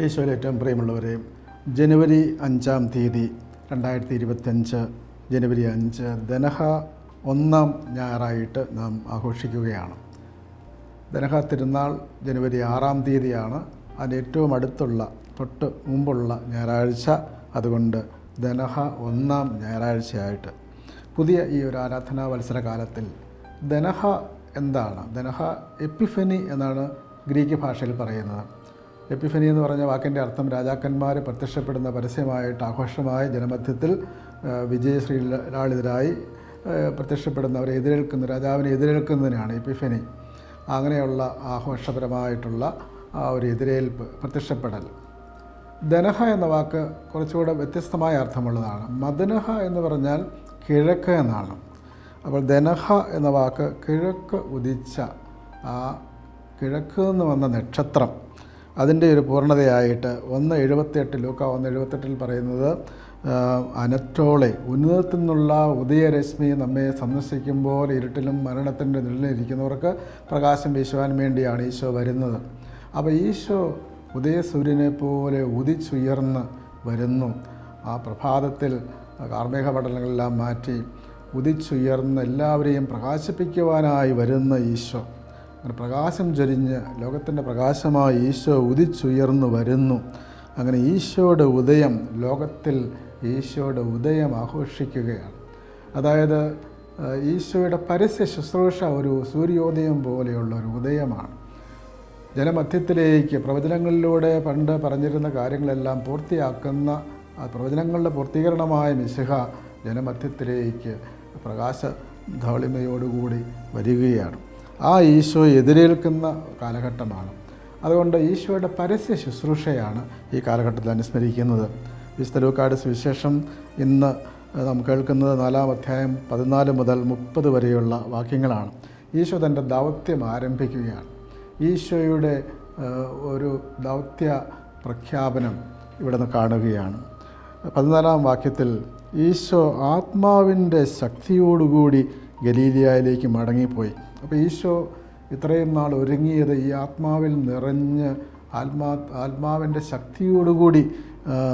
ഈശോയിൽ ഏറ്റവും പ്രിയമുള്ളവരെ ജനുവരി അഞ്ചാം തീയതി രണ്ടായിരത്തി ഇരുപത്തഞ്ച് ജനുവരി അഞ്ച് ധനഹ ഒന്നാം ഞായറായിട്ട് നാം ആഘോഷിക്കുകയാണ്. ധനഹ തിരുനാൾ ജനുവരി ആറാം തീയതിയാണ്. അതിന് ഏറ്റവും അടുത്തുള്ള തൊട്ട് മുമ്പുള്ള ഞായറാഴ്ച. അതുകൊണ്ട് ധനഹ ഒന്നാം ഞായറാഴ്ചയായിട്ട്. പുതിയ ഈ ഒരു ആരാധനാ മത്സര കാലത്തിൽ ദനഹ എന്താണ്? ധനഹ എപ്പിഫനി എന്നാണ് ഗ്രീക്ക് ഭാഷയിൽ പറയുന്നത്. എപ്പിഫനി എന്ന് പറഞ്ഞ വാക്കിന്റെ അർത്ഥം രാജാക്കന്മാർ പ്രത്യക്ഷപ്പെടുന്ന പരസ്യമായിട്ട് ആഘോഷമായ ജനമധ്യത്തിൽ വിജയശ്രീലാളിതരായി ആ, പ്രത്യക്ഷപ്പെടുന്നവരെ എതിരേൽക്കുന്ന രാജാവിനെ എതിരേൽക്കുന്നതിനാണ് എപ്പിഫനി. അങ്ങനെയുള്ള ആഘോഷപരമായിട്ടുള്ള ഒരു എതിരേൽപ്പ് പ്രത്യക്ഷപ്പെടൽ. ധനഹ എന്ന വാക്ക് കുറച്ചുകൂടെ വ്യത്യസ്തമായ അർത്ഥമുള്ളതാണ്. മദനഹ എന്ന് പറഞ്ഞാൽ കിഴക്ക് എന്നാണ്. അപ്പോൾ ധനഹ എന്ന വാക്ക് കിഴക്ക് ഉദിച്ച ആ കിഴക്ക് നിന്ന് വന്ന നക്ഷത്രം അതിന്റെ ഒരു പൂർണതയായിട്ട് ഒന്ന് എഴുപത്തിയെട്ട് ലൂക്ക ഒന്ന് എഴുപത്തെട്ടിൽ പറയുന്നത് അനറ്റോളെ ഉന്നതത്തിൽ നിന്നുള്ള ഉദയരശ്മി നമ്മെ സന്ദർശിക്കുമ്പോൾ ഇരുട്ടിലും മരണത്തിന്റെ നിഴലിലിരിക്കുന്നവർക്ക് പ്രകാശം വീശുവാൻ വേണ്ടിയാണ് ഈശോ വരുന്നത്. അപ്പോൾ ഈശോ ഉദയസൂര്യനെ പോലെ ഉദിച്ചുയർന്ന് വരുന്നു. ആ പ്രഭാതത്തിൽ കാർമേഘ പടലങ്ങളെല്ലാം മാറ്റി ഉദിച്ചുയർന്ന് എല്ലാവരെയും പ്രകാശിപ്പിക്കുവാനായി വരുന്ന ഈശോ. അങ്ങനെ പ്രകാശം ചൊരിഞ്ഞ് ലോകത്തിന്റെ പ്രകാശമായി ഈശോ ഉദിച്ചുയർന്നു വരുന്നു. അങ്ങനെ ഈശോയുടെ ഉദയം ലോകത്തിൽ ഈശോയുടെ ഉദയം ആഘോഷിക്കുകയാണ്. അതായത് ഈശോയുടെ പരസ്യ ശുശ്രൂഷ ഒരു സൂര്യോദയം പോലെയുള്ള ഒരു ഉദയമാണ്. ജനമധ്യത്തിലേക്ക് പ്രവചനങ്ങളിലൂടെ പണ്ട് പറഞ്ഞിരുന്ന കാര്യങ്ങളെല്ലാം പൂർത്തിയാക്കുന്ന പ്രവചനങ്ങളുടെ പൂർത്തീകരണമായ മിശിഹ ജനമധ്യത്തിലേക്ക് പ്രകാശ ധവളിമയോടുകൂടി വരികയാണ്. ആ ഈശോ എതിരേൽക്കുന്ന കാലഘട്ടമാണ്. അതുകൊണ്ട് ഈശോയുടെ പരസ്യ ശുശ്രൂഷയാണ് ഈ കാലഘട്ടത്തിൽ അനുസ്മരിക്കുന്നത്. വിശുദ്ധ സുവിശേഷം ഇന്ന് നാം കേൾക്കുന്നത് നാലാം അധ്യായം പതിനാല് മുതൽ മുപ്പത് വരെയുള്ള വാക്യങ്ങളാണ്. ഈശോ തന്റെ ദൗത്യം ആരംഭിക്കുകയാണ്. ഈശോയുടെ ഒരു ദൗത്യ പ്രഖ്യാപനം ഇവിടെ നിന്ന് കാണുകയാണ്. പതിനാലാം വാക്യത്തിൽ ഈശോ ആത്മാവിന്റെ ശക്തിയോടുകൂടി ഗലീലിയയിലേക്ക് മടങ്ങിപ്പോയി. അപ്പോൾ ഈശോ ഇത്രയും നാൾ ഒരുങ്ങിയത് ഈ ആത്മാവിൽ നിറഞ്ഞ് ആത്മാ ആത്മാവിന്റെ ശക്തിയോടുകൂടി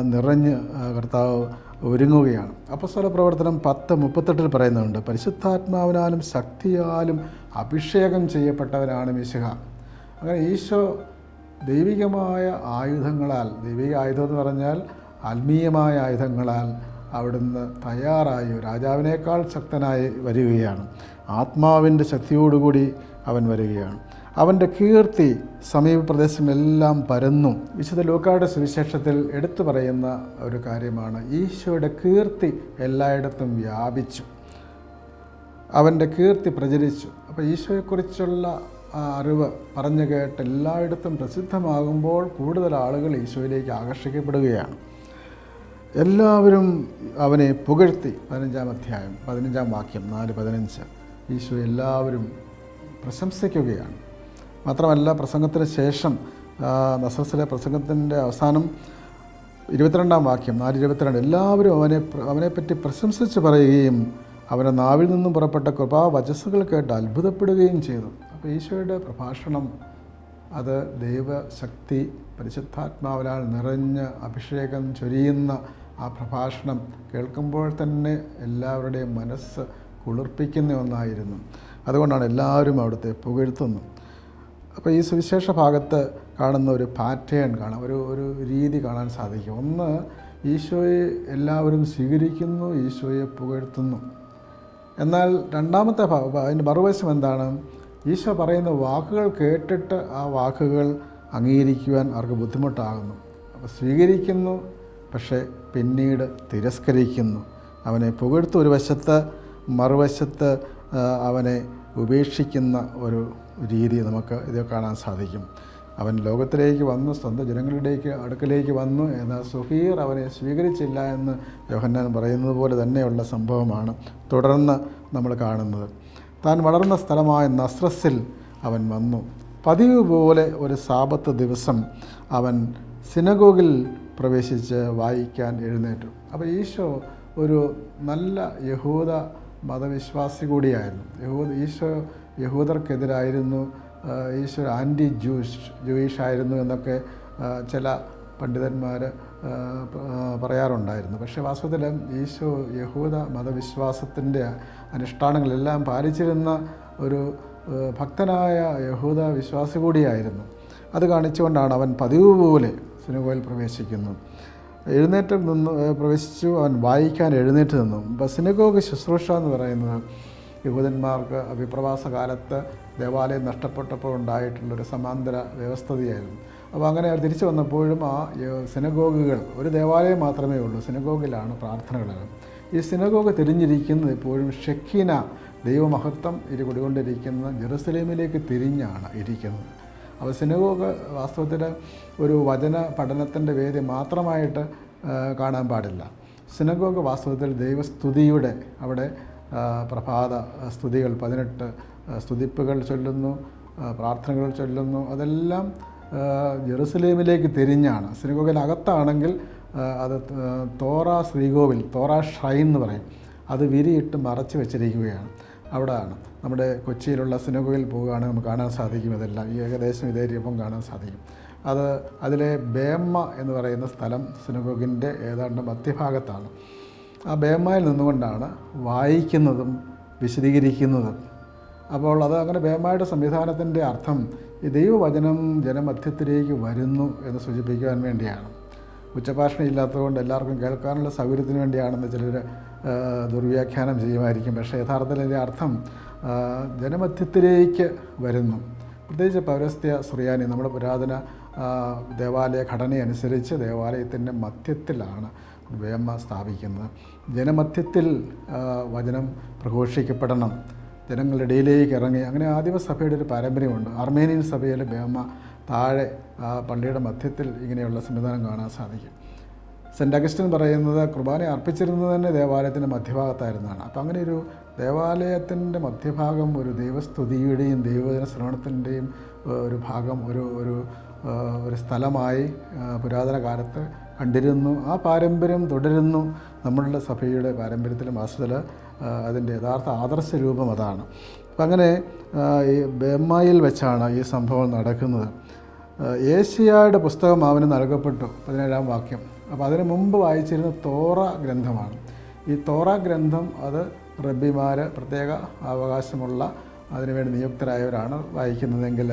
നിറഞ്ഞ് കർത്താവ് ഒരുങ്ങുകയാണ്. അപ്പസ്വല പ്രവർത്തനം പത്ത് മുപ്പത്തെട്ടിൽ പറയുന്നുണ്ട് പരിശുദ്ധാത്മാവിനാലും ശക്തിയാലും അഭിഷേകം ചെയ്യപ്പെട്ടവനാണ് മിശിഹ. അങ്ങനെ ഈശോ ദൈവികമായ ആയുധങ്ങളാൽ ദൈവിക ആയുധം എന്ന് പറഞ്ഞാൽ ആത്മീയമായ ആയുധങ്ങളാൽ അവിടുന്ന് തയ്യാറായി രാജാവിനേക്കാൾ ശക്തനായി വരികയാണ്. ആത്മാവിന്റെ ശക്തിയോടുകൂടി അവൻ വരികയാണ്. അവന്റെ കീർത്തി സമീപ പ്രദേശങ്ങളെല്ലാം പരന്നു. വിശുദ്ധ ലൂക്കായുടെ സുവിശേഷത്തിൽ എടുത്തു പറയുന്ന ഒരു കാര്യമാണ് ഈശോയുടെ കീർത്തി എല്ലായിടത്തും വ്യാപിച്ചു. അവന്റെ കീർത്തി പ്രചരിച്ചു. അപ്പോൾ ഈശോയെക്കുറിച്ചുള്ള അറിവ് പറഞ്ഞു കേട്ട് എല്ലായിടത്തും പ്രസിദ്ധമാകുമ്പോൾ കൂടുതൽ ആളുകൾ ഈശോയിലേക്ക് ആകർഷിക്കപ്പെടുകയാണ്. എല്ലാവരും അവനെ പുകഴ്ത്തി. പതിനഞ്ചാം അധ്യായം പതിനഞ്ചാം വാക്യം നാല് പതിനഞ്ച്. ഈശോ എല്ലാവരും പ്രശംസിക്കുകയാണ്. മാത്രമല്ല പ്രസംഗത്തിന് ശേഷം നസ്രസിലെ പ്രസംഗത്തിന്റെ അവസാനം ഇരുപത്തിരണ്ടാം വാക്യം നാല് ഇരുപത്തിരണ്ട്. എല്ലാവരും അവനെ അവനെപ്പറ്റി പ്രശംസിച്ച് പറയുകയും അവന്റെ നാവിൽ നിന്നും പുറപ്പെട്ട കൃപാവചസ്സുകൾ കേട്ട് അത്ഭുതപ്പെടുകയും ചെയ്തു. അപ്പോൾ ഈശോയുടെ പ്രഭാഷണം അത് ദൈവശക്തി പരിശുദ്ധാത്മാവിനാൽ നിറഞ്ഞ് അഭിഷേകം ചൊരിയുന്ന ആ പ്രഭാഷണം കേൾക്കുമ്പോൾ തന്നെ എല്ലാവരുടെയും മനസ്സ് കുളിർപ്പിക്കുന്ന ഒന്നായിരുന്നു. അതുകൊണ്ടാണ് എല്ലാവരും അവിടുത്തെ പുകഴ്ത്തുന്നു. അപ്പോൾ ഈ സുവിശേഷ ഭാഗത്ത് കാണുന്ന ഒരു പാറ്റേൺ കാണാം. ഒരു ഒരു രീതി കാണാൻ സാധിക്കും. ഒന്ന് ഈശോയെ എല്ലാവരും സ്വീകരിക്കുന്നു ഈശോയെ പുകഴ്ത്തുന്നു. എന്നാൽ രണ്ടാമത്തെ അതിന്റെ മറുവശം എന്താണ്? ഈശോ പറയുന്ന വാക്കുകൾ കേട്ടിട്ട് ആ വാക്കുകൾ അംഗീകരിക്കുവാൻ അവർക്ക് ബുദ്ധിമുട്ടാകുന്നു. അപ്പോൾ സ്വീകരിക്കുന്നു പക്ഷേ പിന്നീട് തിരസ്കരിക്കുന്നു. അവനെ പുകഴ്ത്തു. ഒരു വശത്ത് മറുവശത്ത് അവനെ ഉപേക്ഷിക്കുന്ന ഒരു രീതി നമുക്ക് ഇത് കാണാൻ സാധിക്കും. അവൻ ലോകത്തിലേക്ക് വന്നു സ്വന്തം ജനങ്ങളിലേക്ക് അടുക്കലേക്ക് വന്നു എന്നാൽ സുഹീർ അവനെ സ്വീകരിച്ചില്ല എന്ന് യോഹന്നാൻ പറയുന്നത് പോലെ തന്നെയുള്ള സംഭവമാണ് തുടർന്ന് നമ്മൾ കാണുന്നത്. താൻ വളർന്ന സ്ഥലമായ നസ്രസിൽ അവൻ വന്നു. പതിവ് പോലെ ഒരു സാപത്ത് ദിവസം അവൻ സിനഗോഗിൽ പ്രവേശിച്ച് വായിക്കാൻ എഴുന്നേറ്റു. അപ്പോൾ ഈശോ ഒരു നല്ല യഹൂദ മതവിശ്വാസി കൂടിയായിരുന്നു. യഹൂദ ഈശോ യഹൂദർക്കെതിരായിരുന്നു. ഈശോ ആന്റി ജൂഷ് ജൂയിഷ് ആയിരുന്നു എന്നൊക്കെ ചില പണ്ഡിതന്മാർ പറയാറുണ്ടായിരുന്നു. പക്ഷേ വാസ്തവത്തിൽ ഈശോ യഹൂദ മതവിശ്വാസത്തിന്റെ അനുഷ്ഠാനങ്ങളെല്ലാം പാലിച്ചിരുന്ന ഒരു ഭക്തനായ യഹൂദ വിശ്വാസി കൂടിയായിരുന്നു. അത് കാണിച്ചുകൊണ്ടാണ് അവൻ പതിവ് പോലെ സിനിമയിൽ പ്രവേശിക്കുന്നത് എഴുന്നേറ്റ് നിന്ന് പ്രവേശിച്ചു അവൻ വായിക്കാൻ എഴുന്നേറ്റ് നിന്നു. അപ്പോൾ ശുശ്രൂഷ എന്ന് പറയുന്നത് യഹൂദന്മാർക്ക് വിപ്രവാസ കാലത്ത് ദേവാലയം നഷ്ടപ്പെട്ടപ്പോൾ ഉണ്ടായിട്ടുള്ളൊരു സമാന്തര വ്യവസ്ഥതയായിരുന്നു. അപ്പോൾ അങ്ങനെ അവർ തിരിച്ചു വന്നപ്പോഴും ആ സിനഗോഗുകൾ ഒരു ദേവാലയം മാത്രമേ ഉള്ളൂ സിനഗോഗിലാണ് പ്രാർത്ഥനകൾ ഈ സിനഗോഗ് തിരിഞ്ഞിരിക്കുന്നത് ഇപ്പോഴും ഷെക്കീന ദൈവമഹത്വം ഇരു കുടികൊണ്ടിരിക്കുന്ന ജെറുസലേമിലേക്ക് തിരിഞ്ഞാണ് ഇരിക്കുന്നത്. അപ്പോൾ സിനഗോഗ് വാസ്തവത്തിൽ ഒരു വചന പഠനത്തിന്റെ വേദി മാത്രമായിട്ട് കാണാൻ പാടില്ല. സിനഗോഗ് വാസ്തവത്തിൽ ദൈവസ്തുതിയുടെ അവിടെ പ്രഭാത സ്തുതികൾ പതിനെട്ട് സ്തുതിപ്പുകൾ ചൊല്ലുന്നു പ്രാർത്ഥനകൾ ചൊല്ലുന്നു. അതെല്ലാം ജെറുസലേമിലേക്ക് തിരിഞ്ഞാണ്. സിനഗോഗിനകത്താണെങ്കിൽ അത് തോറ ശ്രീകോവിൽ തോറ ഷ്രൈൻ എന്ന് പറയും. അത് വിരിയിട്ട് മറച്ചു വെച്ചിരിക്കുകയാണ്. അവിടെയാണ്. നമ്മുടെ കൊച്ചിയിലുള്ള സിനഗോഗിൽ പോവുകയാണെങ്കിൽ നമുക്ക് കാണാൻ സാധിക്കും ഇതെല്ലാം. ഈ ഏകദേശം ഇതേ രൂപം കാണാൻ സാധിക്കും. അത് അതിലെ ബേമ്മ എന്ന് പറയുന്ന സ്ഥലം സിനഗോഗിന്റെ ഏതാണ്ട് മധ്യഭാഗത്താണ്. ആ ബേമ്മയിൽ നിന്നുകൊണ്ടാണ് വായിക്കുന്നതും വിശദീകരിക്കുന്നതും. അപ്പോൾ അത് അങ്ങനെ ബേമ്മയുടെ സംവിധാനത്തിന്റെ അർത്ഥം ഈ ദൈവവചനം ജനമധ്യത്തിലേക്ക് വരുന്നു എന്ന് സൂചിപ്പിക്കുവാൻ വേണ്ടിയാണ്. ഉച്ചഭാഷണം ഇല്ലാത്തതുകൊണ്ട് എല്ലാവർക്കും കേൾക്കാനുള്ള സൗകര്യത്തിന് വേണ്ടിയാണെന്ന് ചിലർ ദുർവ്യാഖ്യാനം ചെയ്യുമായിരിക്കും. പക്ഷേ യഥാർത്ഥത്തിൽ അതിന്റെ അർത്ഥം ജനമധ്യത്തിലേക്ക് വരുന്നു. പ്രത്യേകിച്ച് പൗരസ്ത്യ സുറിയാനി നമ്മുടെ പുരാതന ദേവാലയ ഘടനയനുസരിച്ച് ദേവാലയത്തിന്റെ മധ്യത്തിലാണ് വേമ സ്ഥാപിക്കുന്നത്. ജനമധ്യത്തിൽ വചനം പ്രഘോഷിക്കപ്പെടണം. ജനങ്ങളുടെ ഇടയിലേക്ക് ഇറങ്ങി. അങ്ങനെ ആദിമസഭയുടെ ഒരു പാരമ്പര്യമുണ്ട്. അർമേനിയൻ സഭയിൽ ബേമ താഴെ പള്ളിയുടെ മധ്യത്തിൽ ഇങ്ങനെയുള്ള സംവിധാനം കാണാൻ സാധിക്കും. സെന്റ് അഗസ്റ്റിൻ പറയുന്നത് കുർബാന അർപ്പിച്ചിരുന്നത് തന്നെ ദേവാലയത്തിന്റെ മധ്യഭാഗത്തായിരുന്നാണ് അപ്പോൾ അങ്ങനെ ഒരു ദേവാലയത്തിന്റെ മധ്യഭാഗം ഒരു ദൈവസ്തുതിയുടെയും ദൈവജന ശ്രവണത്തിന്റെയും ഒരു ഭാഗം ഒരു ഒരു ഒരു സ്ഥലമായി പുരാതന കാലത്ത് കണ്ടിരുന്നു. ആ പാരമ്പര്യം തുടരുന്നു. നമ്മളുടെ സഭയുടെ പാരമ്പര്യത്തിലും വാസ്തുതല അതിന്റെ യഥാർത്ഥ ആദർശ രൂപം അതാണ്. അപ്പം അങ്ങനെ ഈ ബെമ്മയിൽ വെച്ചാണ് ഈ സംഭവം നടക്കുന്നത്. ഏഷ്യായുടെ പുസ്തകം അവന് നൽകപ്പെട്ടു. പതിനേഴാം വാക്യം. അപ്പോൾ അതിന് മുമ്പ് വായിച്ചിരുന്ന തോറ ഗ്രന്ഥമാണ്. ഈ തോറ ഗ്രന്ഥം അത് റബ്ബിമാർ പ്രത്യേക അവകാശമുള്ള അതിനുവേണ്ടി നിയുക്തരായവരാണ് വായിക്കുന്നതെങ്കിൽ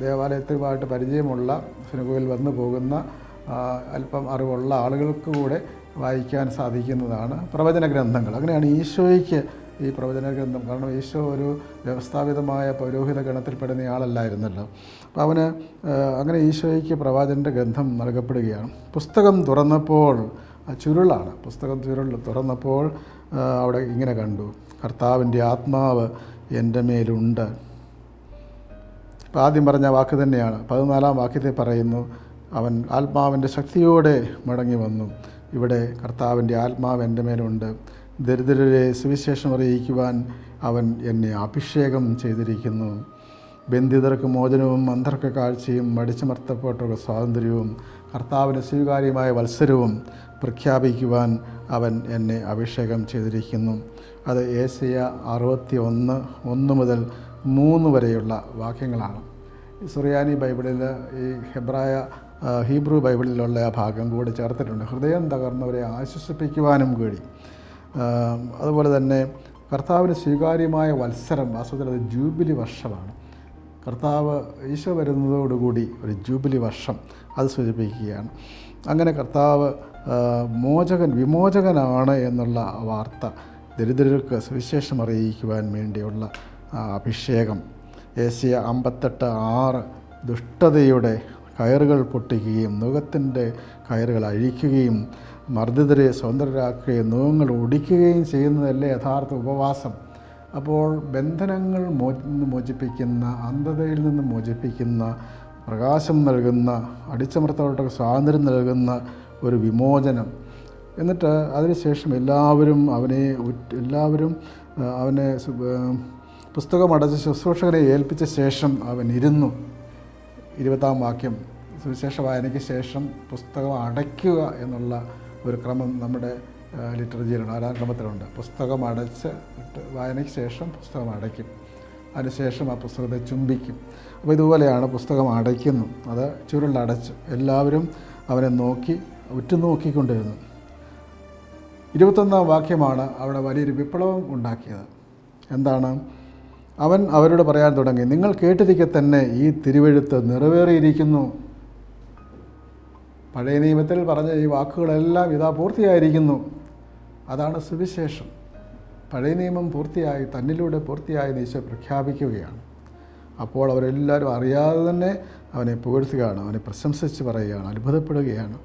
ദേവാലയത്തുമായിട്ട് പരിചയമുള്ള സിനഗോയിൽ വന്നു പോകുന്ന അല്പം അറിവുള്ള ആളുകൾക്ക് കൂടെ വായിക്കാൻ സാധിക്കുന്നതാണ് പ്രവചന ഗ്രന്ഥങ്ങൾ. അങ്ങനെയാണ് ഈശോയ്ക്ക് ഈ പ്രവചന ഗ്രന്ഥം. കാരണം ഈശോ ഒരു വ്യവസ്ഥാപിതമായ പൗരോഹിത ഗണത്തിൽപ്പെടുന്ന ആളല്ലായിരുന്നല്ലോ. അപ്പോൾ അവന് അങ്ങനെ ഈശോയ്ക്ക് പ്രവാചന്റെ ഗ്രന്ഥം നൽകപ്പെടുകയാണ്. പുസ്തകം തുറന്നപ്പോൾ ചുരുളാണ്. പുസ്തകം ചുരുൾ തുറന്നപ്പോൾ അവിടെ ഇങ്ങനെ കണ്ടു. കർത്താവിന്റെ ആത്മാവ് എന്റെ മേലുണ്ട്. അപ്പോൾ ആദ്യം പറഞ്ഞ വാക്ക് തന്നെയാണ്. പതിനാലാം വാക്യത്തിൽ പറയുന്നു അവൻ ആത്മാവിന്റെ ശക്തിയോടെ മടങ്ങി വന്നു. ഇവിടെ കർത്താവിന്റെ ആത്മാവ് എന്റെ മേലുണ്ട്. ദരിദ്രരെ സുവിശേഷം അറിയിക്കുവാൻ അവൻ എന്നെ അഭിഷേകം ചെയ്തിരിക്കുന്നു. ബന്ധിതർക്ക് മോചനവും അന്ധർക്ക് കാഴ്ചയും മടിച്ചമർത്തപ്പെട്ടവർക്ക് സ്വാതന്ത്ര്യവും കർത്താവിന് സ്വീകാര്യമായ വത്സരവും പ്രഖ്യാപിക്കുവാൻ അവൻ എന്നെ അഭിഷേകം ചെയ്തിരിക്കുന്നു. അത് ഏഷ്യ അറുപത്തി ഒന്ന് ഒന്ന് മുതൽ മൂന്ന് വരെയുള്ള വാക്യങ്ങളാണ്. സുറിയാനി ബൈബിളിൽ ഈ ഹെബ്രായ ഹീബ്രു ബൈബിളിലുള്ള ആ ഭാഗം കൂടി ചേർത്തിട്ടുണ്ട്. ഹൃദയം തകർന്നവരെ ആശ്വസിപ്പിക്കുവാനും കൂടി. അതുപോലെ തന്നെ കർത്താവിന് സ്വീകാര്യമായ വത്സരം വാസ്തവത്തിൽ അത് ജൂബിലി വർഷമാണ്. കർത്താവ് ഈശോ വരുന്നതോടുകൂടി ഒരു ജൂബിലി വർഷം അത് സൂചിപ്പിക്കുകയാണ്. അങ്ങനെ കർത്താവ് മോചകൻ വിമോചകനാണ് എന്നുള്ള വാർത്ത ദരിദ്രർക്ക് സുവിശേഷം അറിയിക്കുവാൻ വേണ്ടിയുള്ള അഭിഷേകം. ഏഷ്യ അമ്പത്തെട്ട് ആറ് ദുഷ്ടതയുടെ കയറുകൾ പൊട്ടിക്കുകയും നുഖത്തിന്റെ കയറുകൾ അഴിക്കുകയും മർദ്ദിതരെ സ്വതന്ത്രരാക്കുകയും നുഖങ്ങൾ ഒടിക്കുകയും ചെയ്യുന്നതല്ലേ യഥാർത്ഥ ഉപവാസം. അപ്പോൾ ബന്ധനങ്ങൾ മോചിപ്പിക്കുന്ന അന്ധതയിൽ നിന്ന് മോചിപ്പിക്കുന്ന പ്രകാശം നൽകുന്ന അടിച്ചമർത്തവരുടെ സ്വാതന്ത്ര്യം നൽകുന്ന ഒരു വിമോചനം. എന്നിട്ട് അതിനുശേഷം എല്ലാവരും അവനെ എല്ലാവരും അവനെ പുസ്തകമടച്ച് ശുശ്രൂഷകനെ ഏൽപ്പിച്ച ശേഷം അവൻ ഇരുന്നു. ഇരുപതാം വാക്യം സുവിശേഷ വായനയ്ക്ക് ശേഷം പുസ്തകം അടയ്ക്കുക എന്നുള്ള ഒരു ക്രമം നമ്മുടെ ലിറ്ററേച്ചറിലുണ്ട് ആരാധനക്രമത്തിലുണ്ട് പുസ്തകം അടച്ച് വായനയ്ക്ക് ശേഷം പുസ്തകം അടയ്ക്കും. അതിനുശേഷം ആ പുസ്തകത്തെ ചുംബിക്കും. അപ്പോൾ ഇതുപോലെയാണ് പുസ്തകം അടയ്ക്കുന്നു. അത് ചുരുളടച്ചു എല്ലാവരും അവനെ നോക്കി ഉറ്റുനോക്കിക്കൊണ്ടിരുന്നു. ഇരുപത്തൊന്നാം വാക്യമാണ് അവിടെ വലിയൊരു വിപ്ലവം ഉണ്ടാക്കിയത്. എന്താണ്? അവൻ അവരോട് പറയാൻ തുടങ്ങി നിങ്ങൾ കേട്ടിരിക്കെ തന്നെ ഈ തിരുവെഴുത്ത് നിറവേറിയിരിക്കുന്നു. പഴയ നിയമത്തിൽ പറഞ്ഞ ഈ വാക്കുകളെല്ലാം ഇതാ പൂർത്തിയായിരിക്കുന്നു. അതാണ് സുവിശേഷം. പഴയ നിയമം പൂർത്തിയായി തന്നിലൂടെ പൂർത്തിയായി ദീശ പ്രഖ്യാപിക്കുകയാണ്. അപ്പോൾ അവരെല്ലാവരും അറിയാതെ തന്നെ അവനെ പുകഴ്ത്തുകയാണ് അവനെ പ്രശംസിച്ച് പറയുകയാണ് അത്ഭുതപ്പെടുകയാണ്.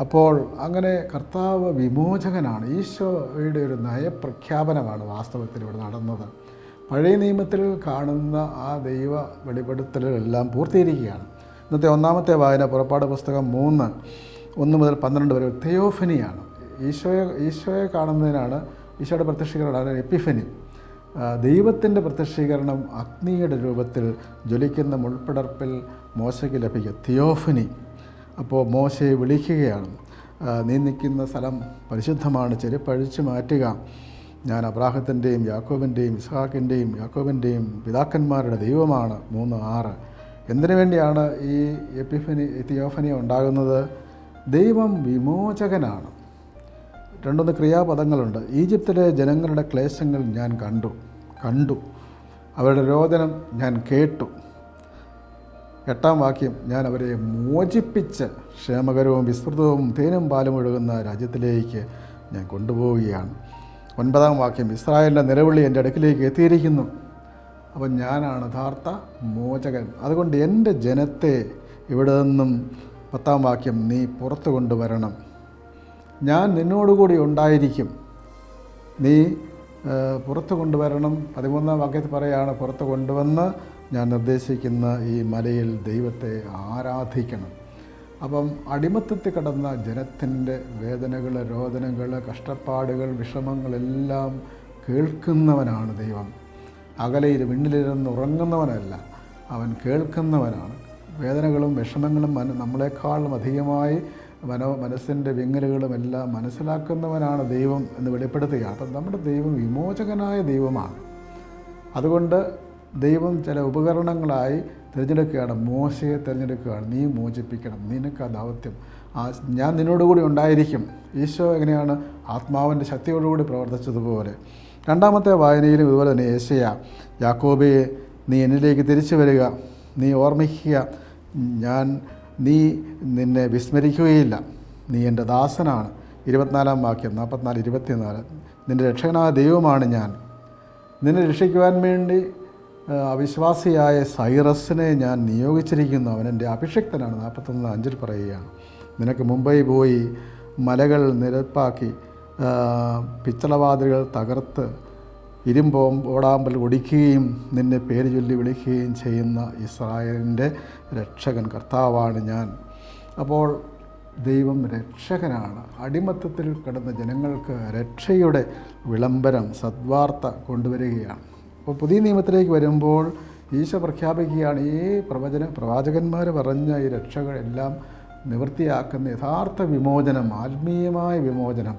അപ്പോൾ അങ്ങനെ കർത്താവ് വിമോചകനാണ്. ഈശോയുടെ ഒരു നയപ്രഖ്യാപനമാണ് വാസ്തവത്തിൽ ഇവിടെ നടന്നത്. പഴയ നിയമത്തിൽ കാണുന്ന ആ ദൈവ വെളിപ്പെടുത്തലുകളെല്ലാം പൂർത്തീകരിക്കുകയാണ്. ഇന്നത്തെ ഒന്നാമത്തെ വായന പുറപ്പാട് പുസ്തകം മൂന്ന് ഒന്ന് മുതൽ പന്ത്രണ്ട് വരെ തെയോഫനിയാണ് ഈശോയെ ഈശോയെ കാണുന്നതിനാണ് ഈശോയുടെ പ്രത്യക്ഷീകരണമാണ് എപ്പിഫനി. ദൈവത്തിന്റെ പ്രത്യക്ഷീകരണം അഗ്നിയുടെ രൂപത്തിൽ ജ്വലിക്കുന്ന മുൾപ്പടർപ്പിൽ മോശയ്ക്ക് ലഭിക്കുക. തിയോഫനി. അപ്പോൾ മോശയെ വിളിക്കുകയാണ്. നീ നിൽക്കുന്ന സ്ഥലം പരിശുദ്ധമാണ്. ചെരുപ്പഴിച്ചു മാറ്റുക. ഞാൻ അബ്രാഹത്തിന്റെയും യാക്കോബിന്റെയും ഇസ്ഹാക്കിന്റെയും യാക്കോബിന്റെയും പിതാക്കന്മാരുടെ ദൈവമാണ്. മൂന്ന് ആറ്. എന്തിനു വേണ്ടിയാണ് ഈ എപ്പിഫനി തിയോഫനി ഉണ്ടാകുന്നത്? ദൈവം വിമോചകനാണ്. രണ്ടൊന്ന് ക്രിയാപദങ്ങളുണ്ട്. ഈജിപ്തിലെ ജനങ്ങളുടെ ക്ലേശങ്ങൾ ഞാൻ കണ്ടു. കണ്ടു. അവരുടെ രോദനം ഞാൻ കേട്ടു. എട്ടാം വാക്യം ഞാൻ അവരെ മോചിപ്പിച്ച് ക്ഷേമകരവും വിസ്തൃതവും തേനും പാലും ഒഴുകുന്ന രാജ്യത്തിലേക്ക് ഞാൻ കൊണ്ടുപോവുകയാണ്. ഒൻപതാം വാക്യം ഇസ്രായേലിന്റെ നിലവിളി എന്റെ അടുക്കിലേക്ക് എത്തിയിരിക്കുന്നു. അപ്പം ഞാനാണ് യഥാർത്ഥ മോചകൻ. അതുകൊണ്ട് എന്റെ ജനത്തെ ഇവിടെ നിന്നും പത്താം വാക്യം നീ പുറത്തു കൊണ്ടുവരണം. ഞാൻ നിന്നോടുകൂടി ഉണ്ടായിരിക്കും. നീ പുറത്തു കൊണ്ടുവരണം. പതിമൂന്നാം വാക്യത്തിൽ പറയുകയാണ് പുറത്തു കൊണ്ടുവന്ന് ഞാൻ നിർദ്ദേശിക്കുന്ന ഈ മലയിൽ ദൈവത്തെ ആരാധിക്കണം. അപ്പം അടിമത്തത്തിൽ കിടന്ന ജനത്തിന്റെ വേദനകൾ രോദനകൾ കഷ്ടപ്പാടുകൾ വിഷമങ്ങളെല്ലാം കേൾക്കുന്നവനാണ് ദൈവം. അകലയിൽ വിണ്ണിലിരുന്ന് ഉറങ്ങുന്നവനല്ല അവൻ കേൾക്കുന്നവനാണ്. വേദനകളും വിഷമങ്ങളും മന നമ്മളെക്കാളും അധികമായി മനോ മനസ്സിന്റെ വിങ്ങലുകളും എല്ലാം മനസ്സിലാക്കുന്നവനാണ് ദൈവം എന്ന് വെളിപ്പെടുത്തുകയാണ്. അപ്പം നമ്മുടെ ദൈവം വിമോചകനായ ദൈവമാണ്. അതുകൊണ്ട് ദൈവം ചില ഉപകരണങ്ങളായി തിരഞ്ഞെടുക്കുകയാണ്. മോശയെ തിരഞ്ഞെടുക്കുകയാണ്. നീ മോചിപ്പിക്കണം. നിനക്ക് ആ ദൗത്യം. ആ ഞാൻ നിന്നോടുകൂടി ഉണ്ടായിരിക്കും. ഈശോ എങ്ങനെയാണ് ആത്മാവിന്റെ ശക്തിയോടുകൂടി പ്രവർത്തിച്ചതുപോലെ. രണ്ടാമത്തെ വായനയിലും ഇതുപോലെ തന്നെ ഏശയ യാക്കോബയെ നീ എന്നിലേക്ക് തിരിച്ചു വരിക. നീ ഓർമ്മിക്കുക. ഞാൻ നീ നിന്നെ വിസ്മരിക്കുകയില്ല. നീ എന്റെ ദാസനാണ്. ഇരുപത്തിനാലാം വാക്യം നാൽപ്പത്തിനാല് ഇരുപത്തിനാല്. നിന്റെ രക്ഷകനായ ദൈവമാണ് ഞാൻ. നിന്നെ രക്ഷിക്കുവാൻ വേണ്ടി അവിശ്വാസിയായ സൈറസിനെ ഞാൻ നിയോഗിച്ചിരിക്കുന്നു. അവൻ എന്റെ അഭിഷിക്തനാണ്. നാൽപ്പത്തൊന്ന് അഞ്ചിൽ പറയുകയാണ്. നിനക്ക് മുംബൈ പോയി മലകൾ നിരപ്പാക്കി പിച്ചളവാതിലുകൾ തകർത്ത് ഇരുമ്പോം ഓടാമ്പൽ ഒടിക്കുകയും നിന്നെ പേര് ചൊല്ലി വിളിക്കുകയും ചെയ്യുന്ന ഇസ്രായേലിന്റെ രക്ഷകൻ കർത്താവാണ് ഞാൻ. അപ്പോൾ ദൈവം രക്ഷകനാണ്. അടിമത്തത്തിൽ കിടന്ന ജനങ്ങൾക്ക് രക്ഷയുടെ വിളംബരം സദ്വാർത്ത കൊണ്ടുവരികയാണ്. അപ്പോൾ പുതിയ നിയമത്തിലേക്ക് വരുമ്പോൾ ഈശോ പ്രഖ്യാപിക്കുകയാണ് ഈ പ്രവചന പ്രവാചകന്മാർ പറഞ്ഞ ഈ രക്ഷകളെല്ലാം നിവൃത്തിയാക്കുന്ന യഥാർത്ഥ വിമോചനം ആത്മീയമായ വിമോചനം.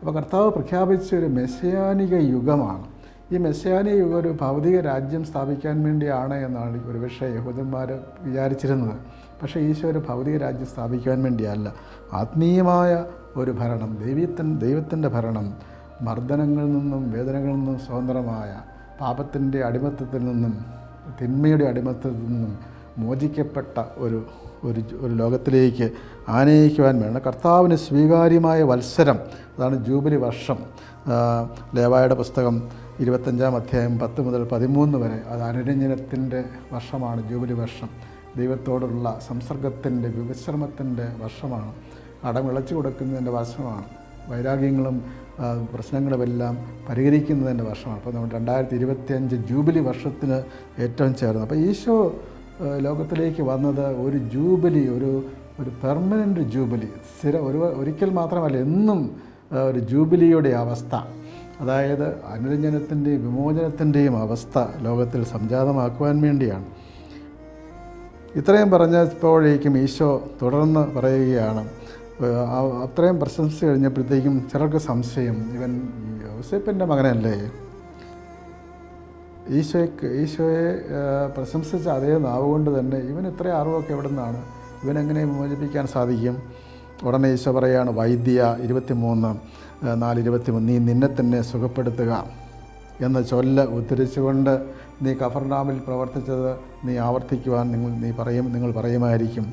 അപ്പോൾ കർത്താവ് പ്രഖ്യാപിച്ച ഒരു മെസ്സിയാനിക യുഗമാണ്. ഈ മെസ്സിയാനിക യുഗം ഒരു ഭൗതിക രാജ്യം സ്ഥാപിക്കാൻ വേണ്ടിയാണ് എന്നാണ് ഒരുപക്ഷെ യഹൂദന്മാർ വിചാരിച്ചിരുന്നത്. പക്ഷേ ഈശോ ഒരു ഭൗതിക രാജ്യം സ്ഥാപിക്കാൻ വേണ്ടിയല്ല. ആത്മീയമായ ഒരു ഭരണം ദൈവത്തിൻ ദൈവത്തിന്റെ ഭരണം മർദ്ദനങ്ങളിൽ നിന്നും വേദനകളിൽ നിന്നും സ്വതന്ത്രമായ പാപത്തിന്റെ അടിമത്തത്തിൽ നിന്നും തിന്മയുടെ അടിമത്തത്തിൽ നിന്നും മോചിക്കപ്പെട്ട ഒരു ഒരു ഒരു ലോകത്തിലേക്ക് ആനയിക്കുവാൻ വേണം. കർത്താവിന് സ്വീകാര്യമായ വത്സരം അതാണ് ജൂബിലി വർഷം. ലേവായുടെ പുസ്തകം ഇരുപത്തഞ്ചാം അധ്യായം പത്ത് മുതൽ പതിമൂന്ന് വരെ. അത് അനുരഞ്ജനത്തിന്റെ വർഷമാണ് ജൂബിലി വർഷം. ദൈവത്തോടുള്ള സംസർഗത്തിന്റെ വിശ്രമത്തിന്റെ വർഷമാണ്. അടമിളച്ചു കൊടുക്കുന്നതിന്റെ വർഷമാണ് വൈരാഗ്യങ്ങളും പ്രശ്നങ്ങളുമെല്ലാം പരിഹരിക്കുന്നതിന്റെ വർഷമാണ്. അപ്പോൾ നമ്മൾ രണ്ടായിരത്തി ഇരുപത്തിയഞ്ച് ജൂബിലി വർഷത്തിന് ഏറ്റവും ചേർന്ന് അപ്പോൾ ഈശോ ലോകത്തിലേക്ക് വന്നത് ഒരു ജൂബിലി ഒരു ഒരു പെർമനന്റ് ജൂബിലി. സ്ഥിര ഒരു ഒരിക്കൽ മാത്രമല്ല എന്നും ഒരു ജൂബിലിയുടെ അവസ്ഥ. അതായത് അനുരഞ്ജനത്തിന്റെയും വിമോചനത്തിന്റെയും അവസ്ഥ ലോകത്തിൽ സംജാതമാക്കുവാൻ വേണ്ടിയാണ്. ഇത്രയും പറഞ്ഞപ്പോഴേക്കും ഈശോ തുടർന്ന് പറയുകയാണ് അത്രയും പ്രശംസ കഴിഞ്ഞപ്പോഴത്തേക്കും ചിലർക്ക് സംശയം ഇവൻ യോസേപ്പിന്റെ മകനല്ലേ? ഈശോയെ ഈശോയെ പ്രശംസിച്ച അതേ നാവ് കൊണ്ട് തന്നെ ഇവൻ ഇത്രയും അറിവൊക്കെ എവിടെ നിന്നാണ് ഇവനെങ്ങനെ മോചിപ്പിക്കാൻ സാധിക്കും? ഉടനെ ഈശോ പറയാണ് വൈദ്യ ഇരുപത്തിമൂന്ന് നാല് ഇരുപത്തിമൂന്ന് നീ നിന്നെ തന്നെ സുഖപ്പെടുത്തുക. എന്ന ചൊല്ല ഉദ്ധരിച്ചുകൊണ്ട് നീ കഫർനാമിൽ പ്രവർത്തിച്ചത് നീ ആവർത്തിക്കുവാൻ നിങ്ങൾ നീ പറയും നിങ്ങൾ പറയുമായിരിക്കും.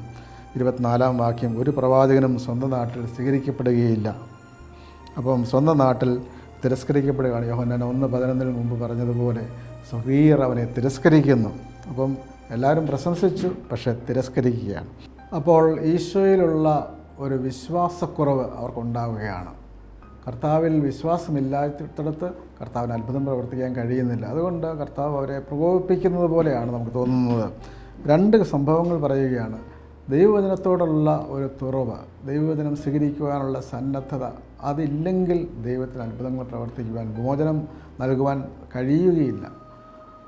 ഇരുപത്തിനാലാം വാക്യം ഒരു പ്രവാചകനും സ്വന്തം നാട്ടിൽ സ്വീകരിക്കപ്പെടുകയില്ല. അപ്പം സ്വന്തം നാട്ടിൽ തിരസ്കരിക്കപ്പെടുകയാണ് യോഹന്നാൻ. ഒന്ന് പതിനൊന്നിന് മുമ്പ് പറഞ്ഞതുപോലെ സ്വകീയർ അവനെ തിരസ്കരിക്കുന്നു. അപ്പം എല്ലാവരും പ്രശംസിച്ചു പക്ഷേ തിരസ്കരിക്കുകയാണ്. അപ്പോൾ ഈശോയിലുള്ള ഒരു വിശ്വാസക്കുറവ് അവർക്കുണ്ടാവുകയാണ്. കർത്താവിൽ വിശ്വാസമില്ലാത്തിടത്ത് കർത്താവിന് അത്ഭുതം പ്രവർത്തിക്കാൻ കഴിയുന്നില്ല. അതുകൊണ്ട് കർത്താവ് അവരെ പ്രകോപിപ്പിക്കുന്നത് പോലെയാണ് നമുക്ക് തോന്നുന്നത്. രണ്ട് സംഭവങ്ങൾ പറയുകയാണ്. ദൈവവചനത്തോടുള്ള ഒരു തുറവ് ദൈവവചനം സ്വീകരിക്കുവാനുള്ള സന്നദ്ധത അതില്ലെങ്കിൽ ദൈവത്തിന് അത്ഭുതങ്ങൾ പ്രവർത്തിക്കുവാൻ മോചനം നൽകുവാൻ കഴിയുകയില്ല.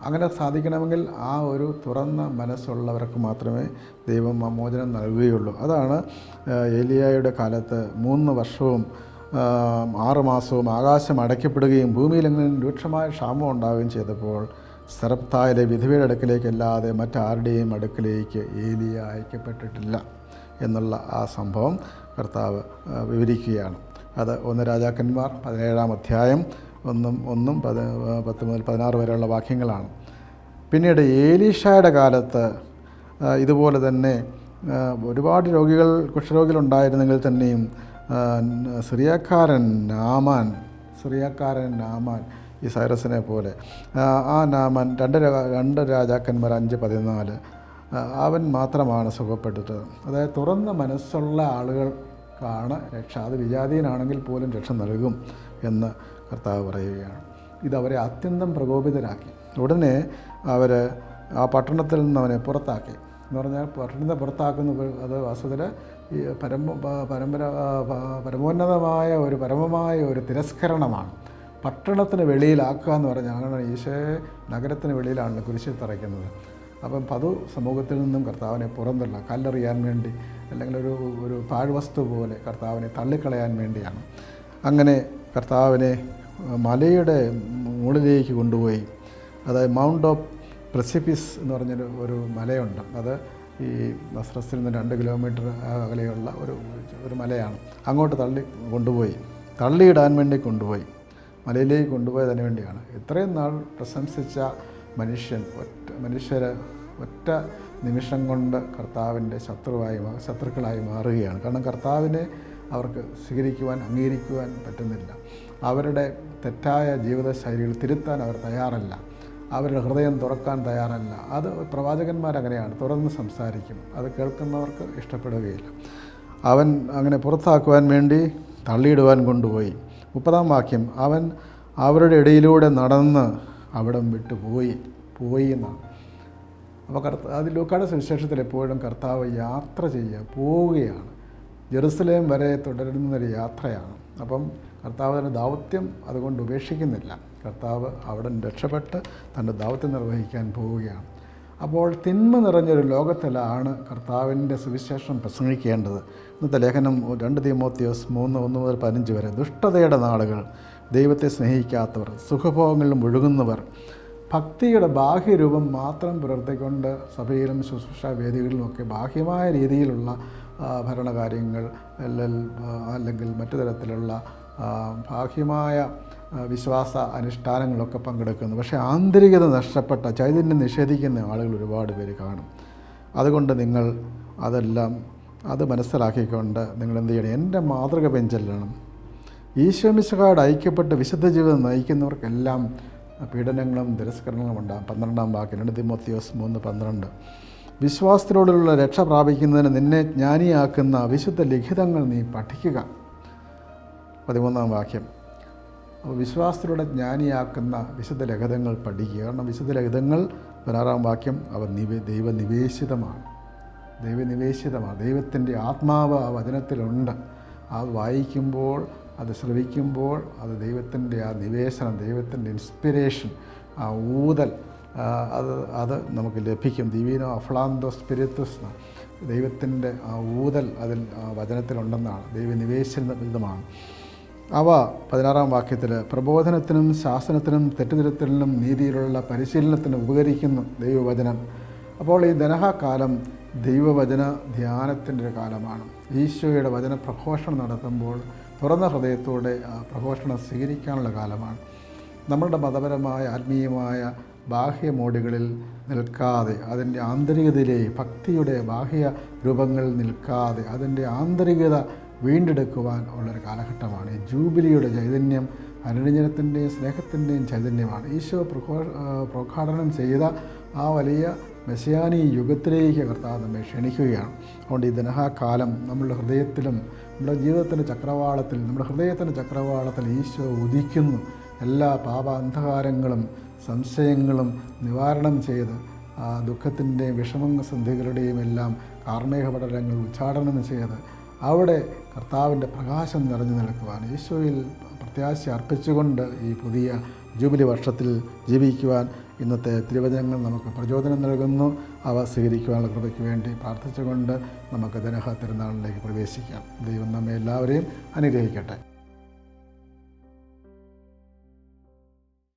അങ്ങനെ സാധിക്കണമെങ്കിൽ ആ ഒരു തുറന്ന മനസ്സുള്ളവർക്ക് മാത്രമേ ദൈവം മോചനം നൽകുകയുള്ളൂ. അതാണ് ഏലിയായുടെ കാലത്ത് മൂന്ന് വർഷവും ആറുമാസവും ആറ് മാസവും ആകാശം അടയ്ക്കപ്പെടുകയും ഭൂമിയിലെങ്ങും രൂക്ഷമായ ക്ഷാമം ഉണ്ടാവുകയും ചെയ്തപ്പോൾ സെറപ്തായിലെ വിധവയുടെ അടുക്കിലേക്ക് അല്ലാതെ മറ്റാരുടെയും അടുക്കിലേക്ക് ഏലിയ അയക്കപ്പെട്ടിട്ടില്ല എന്നുള്ള ആ സംഭവം കർത്താവ് വിവരിക്കുകയാണ്. അത് ഒന്ന് രാജാക്കന്മാർ പതിനേഴാം അധ്യായം ഒന്നും ഒന്നും പത് പത്ത് മുതൽ പതിനാറ് വരെയുള്ള വാക്യങ്ങളാണ്. പിന്നീട് ഏലീഷായുടെ കാലത്ത് ഇതുപോലെ തന്നെ ഒരുപാട് രോഗികൾ കുഷ്ഠരോഗികളുണ്ടായിരുന്നെങ്കിൽ തന്നെയും സിറിയക്കാരൻ നാമാൻ സിറിയക്കാരൻ നാമാൻ ഈ സൈറസിനെ പോലെ. ആ, നാമൻ രണ്ട് രണ്ട് രാജാക്കന്മാർ അഞ്ച് പതിനാല്. അവൻ മാത്രമാണ് സുഖപ്പെട്ടിട്ട് അതായത് തുറന്ന മനസ്സുള്ള ആളുകൾക്കാണ് രക്ഷ. അത് വിജാതീയനാണെങ്കിൽ പോലും രക്ഷ നൽകും എന്ന് കർത്താവ് പറയുകയാണ്. ഇതവരെ അത്യന്തം പ്രകോപിതരാക്കി. ഉടനെ അവർ ആ പട്ടണത്തിൽ നിന്ന് അവനെ പുറത്താക്കി. എന്ന് പറഞ്ഞാൽ പട്ടണത്തെ പുറത്താക്കുന്ന അത് വാസ്തവത്തിൽ ഈ പരമ പരമ്പര പരമോന്നതമായ ഒരു പരമമായ ഒരു തിരസ്കരണമാണ്. പട്ടണത്തിന് വെളിയിലാക്കുക എന്ന് പറഞ്ഞാൽ അങ്ങനെയാണ് ഈശോയെ നഗരത്തിന് വെളിയിലാണല്ലോ കുരിശിൽ തറയ്ക്കുന്നത്. അപ്പം പതു സമൂഹത്തിൽ നിന്നും കർത്താവിനെ പുറന്തള്ള കല്ലെറിയാൻ വേണ്ടി അല്ലെങ്കിൽ ഒരു ഒരു പാഴ്വസ്തു പോലെ കർത്താവിനെ തള്ളിക്കളയാൻ വേണ്ടിയാണ്. അങ്ങനെ കർത്താവിനെ മലയുടെ മുകളിലേക്ക് കൊണ്ടുപോയി. അതായത് മൗണ്ട് ഓഫ് പ്രസിപ്പിസ് എന്ന് പറഞ്ഞൊരു ഒരു മലയുണ്ട്. അത് ഈ നസ്രസിൽ നിന്ന് രണ്ട് കിലോമീറ്റർ അകലെയുള്ള ഒരു ഒരു മലയാണ്. അങ്ങോട്ട് തള്ളി കൊണ്ടുപോയി. തള്ളിയിടാൻ വേണ്ടി കൊണ്ടുപോയി. മലയിലേക്ക് കൊണ്ടുപോയതിന് വേണ്ടിയാണ്. ഇത്രയും നാൾ പ്രശംസിച്ച മനുഷ്യൻ ഒറ്റ മനുഷ്യരെ ഒറ്റ നിമിഷം കൊണ്ട് കർത്താവിന്റെ ശത്രുവായി ശത്രുക്കളായി മാറുകയാണ്. കാരണം കർത്താവിനെ അവർക്ക് സ്വീകരിക്കുവാൻ അംഗീകരിക്കുവാൻ പറ്റുന്നില്ല. അവരുടെ തെറ്റായ ജീവിതശൈലികൾ തിരുത്താൻ അവർ തയ്യാറല്ല. അവരുടെ ഹൃദയം തുറക്കാൻ തയ്യാറല്ല. അത് പ്രവാചകന്മാരങ്ങനെയാണ് തുറന്ന് സംസാരിക്കും. അത് കേൾക്കുന്നവർക്ക് ഇഷ്ടപ്പെടുകയില്ല. അവൻ അങ്ങനെ പുറത്താക്കുവാൻ വേണ്ടി തള്ളിയിടുവാൻ കൊണ്ടുപോയി. മുപ്പതാം വാക്യം അവൻ അവരുടെ ഇടയിലൂടെ നടന്ന് അവിടം വിട്ടു പോയി പോയി എന്നാണ്. അപ്പോൾ കർത്ത അത് ലൂക്കാട് സുവിശേഷത്തിൽ എപ്പോഴും കർത്താവ് യാത്ര ചെയ്യുക പോവുകയാണ്. ജെറുസലേം വരെ തുടരുന്നൊരു യാത്രയാണ്. അപ്പം കർത്താവ് തന്റെ ദൗത്യം അതുകൊണ്ട് ഉപേക്ഷിക്കുന്നില്ല. കർത്താവ് അവിടെ രക്ഷപ്പെട്ട് തന്റെ ദൗത്യം നിർവഹിക്കാൻ പോവുകയാണ്. അപ്പോൾ തിന്മ നിറഞ്ഞൊരു ലോകത്തിലാണ് കർത്താവിന്റെ സുവിശേഷം പ്രസംഗിക്കേണ്ടത്. ഇന്നത്തെ ലേഖനം രണ്ട് തീമോത്തിയോസ് മൂന്ന് ഒന്ന് മുതൽ പതിനഞ്ച് വരെ. ദുഷ്ടതയുടെ നാളുകൾ ദൈവത്തെ സ്നേഹിക്കാത്തവർ സുഖഭോഗങ്ങളിലും ഒഴുകുന്നവർ ഭക്തിയുടെ ബാഹ്യരൂപം മാത്രം പുലർത്തിക്കൊണ്ട് സഭയിലും ശുശ്രൂഷ വേദികളിലുമൊക്കെ ബാഹ്യമായ രീതിയിലുള്ള ഭരണകാര്യങ്ങൾ അല്ലെങ്കിൽ മറ്റു തരത്തിലുള്ള ബാഹ്യമായ വിശ്വാസ അനുഷ്ഠാനങ്ങളൊക്കെ പങ്കെടുക്കുന്നു. പക്ഷേ ആന്തരികത നഷ്ടപ്പെട്ട ചൈതന്യം നിഷേധിക്കുന്ന ആളുകൾ ഒരുപാട് പേര് കാണും. അതുകൊണ്ട് നിങ്ങൾ അതെല്ലാം അത് മനസ്സിലാക്കിക്കൊണ്ട് നിങ്ങൾ എന്ത് ചെയ്യണം? എന്റെ മാതൃക പിൻചെല്ലണം ഈശോമിശകാട് ഐക്യപ്പെട്ട് വിശുദ്ധ ജീവിതം നയിക്കുന്നവർക്കെല്ലാം പീഡനങ്ങളും തിരസ്കരണങ്ങളും ഉണ്ടാകും. പന്ത്രണ്ടാം വാക്യം രണ്ട് തിമോത്തിയോസ് മൂന്ന് പന്ത്രണ്ട്. വിശ്വാസത്തിലൂടെയുള്ള രക്ഷ പ്രാപിക്കുന്നതിന് നിന്നെ ജ്ഞാനിയാക്കുന്ന വിശുദ്ധ ലിഖിതങ്ങൾ നീ പഠിക്കുക. പതിമൂന്നാം വാക്യം. വിശ്വാസത്തിലൂടെ ജ്ഞാനിയാക്കുന്ന വിശുദ്ധ ലഘിതങ്ങൾ പഠിക്കുക. കാരണം വിശുദ്ധ ലഘിതങ്ങൾ പതിനാറാം വാക്യം അവ നിവേ ദൈവനിവേശിതമാണ്. ദൈവനിവേശിതമാണ്. ദൈവത്തിന്റെ ആത്മാവ് ആ വചനത്തിലുണ്ട്. അത് വായിക്കുമ്പോൾ അത് ശ്രവിക്കുമ്പോൾ അത് ദൈവത്തിന്റെ ആ നിവേശനം ദൈവത്തിന്റെ ഇൻസ്പിരേഷൻ ആ ഊതൽ അത് അത് നമുക്ക് ലഭിക്കും. ദിവീനോ അഫ്ലാന്തോ സ്പിരിത്വസ് ദൈവത്തിന്റെ ആ ഊതൽ അതിൽ വചനത്തിലുണ്ടെന്നാണ്. ദൈവനിവേശിതമാണ് അവ പതിനാറാം വാക്യത്തിൽ പ്രബോധനത്തിനും ശാസനത്തിനും തെറ്റുതിരുത്തലിനും നീതിയിലുള്ള പരിശീലനത്തിനും ഉപകരിക്കുന്നു ദൈവവചനം. അപ്പോൾ ഈ ധനഹാകാലം ദൈവവചന ധ്യാനത്തിന്റെ ഒരു കാലമാണ്. ഈശോയുടെ വചന പ്രഘോഷണം നടത്തുമ്പോൾ തുറന്ന ഹൃദയത്തോടെ ആ പ്രഘോഷണം സ്വീകരിക്കാനുള്ള കാലമാണ്. നമ്മളുടെ മതപരമായ ആത്മീയമായ ബാഹ്യ മോഡുകളിൽ നിൽക്കാതെ അതിന്റെ ആന്തരികതയിലെ ഭക്തിയുടെ ബാഹ്യ രൂപങ്ങളിൽ നിൽക്കാതെ അതിന്റെ ആന്തരികത വീണ്ടെടുക്കുവാൻ ഉള്ളൊരു കാലഘട്ടമാണ്. ഈ ജൂബിലിയുടെ ചൈതന്യം അനുരഞ്ജനത്തിന്റെയും സ്നേഹത്തിന്റെയും ചൈതന്യമാണ്. ഈശോ പ്രഘോ പ്രഘാടനം ചെയ്ത ആ വലിയ മെസ്സിയാനി യുഗത്തിലേക്ക് കർത്താവ് നമ്മെ ക്ഷണിക്കുകയാണ്. അതുകൊണ്ട് ഈ ദനഹാകാലം നമ്മുടെ ഹൃദയത്തിലും നമ്മുടെ ജീവിതത്തിന്റെ ചക്രവാളത്തിൽ നമ്മുടെ ഹൃദയത്തിന്റെ ചക്രവാളത്തിൽ ഈശോ ഉദിക്കുന്നു. എല്ലാ പാപ അന്ധകാരങ്ങളും സംശയങ്ങളും നിവാരണം ചെയ്ത് ദുഃഖത്തിന്റെയും വിഷമസന്ധികളുടെയും എല്ലാം കാർമേഘ പടലങ്ങൾ ഉച്ചാടനം ചെയ്ത് അവിടെ കർത്താവിന്റെ പ്രകാശം നിറഞ്ഞു നിൽക്കുവാൻ യേശുവിൽ പ്രത്യാശ അർപ്പിച്ചുകൊണ്ട് ഈ പുതിയ ജൂബിലി വർഷത്തിൽ ജീവിക്കുവാൻ ഇന്നത്തെ തിരുവചനങ്ങൾ നമുക്ക് പ്രചോദനം നൽകുന്നു. അവ സ്വീകരിക്കുവാനുള്ള കൃപയ്ക്ക് വേണ്ടി പ്രാർത്ഥിച്ചുകൊണ്ട് നമുക്ക് ദനഹ തിരുനാളിലേക്ക് പ്രവേശിക്കാം. ദൈവം നമ്മെ എല്ലാവരെയും അനുഗ്രഹിക്കട്ടെ.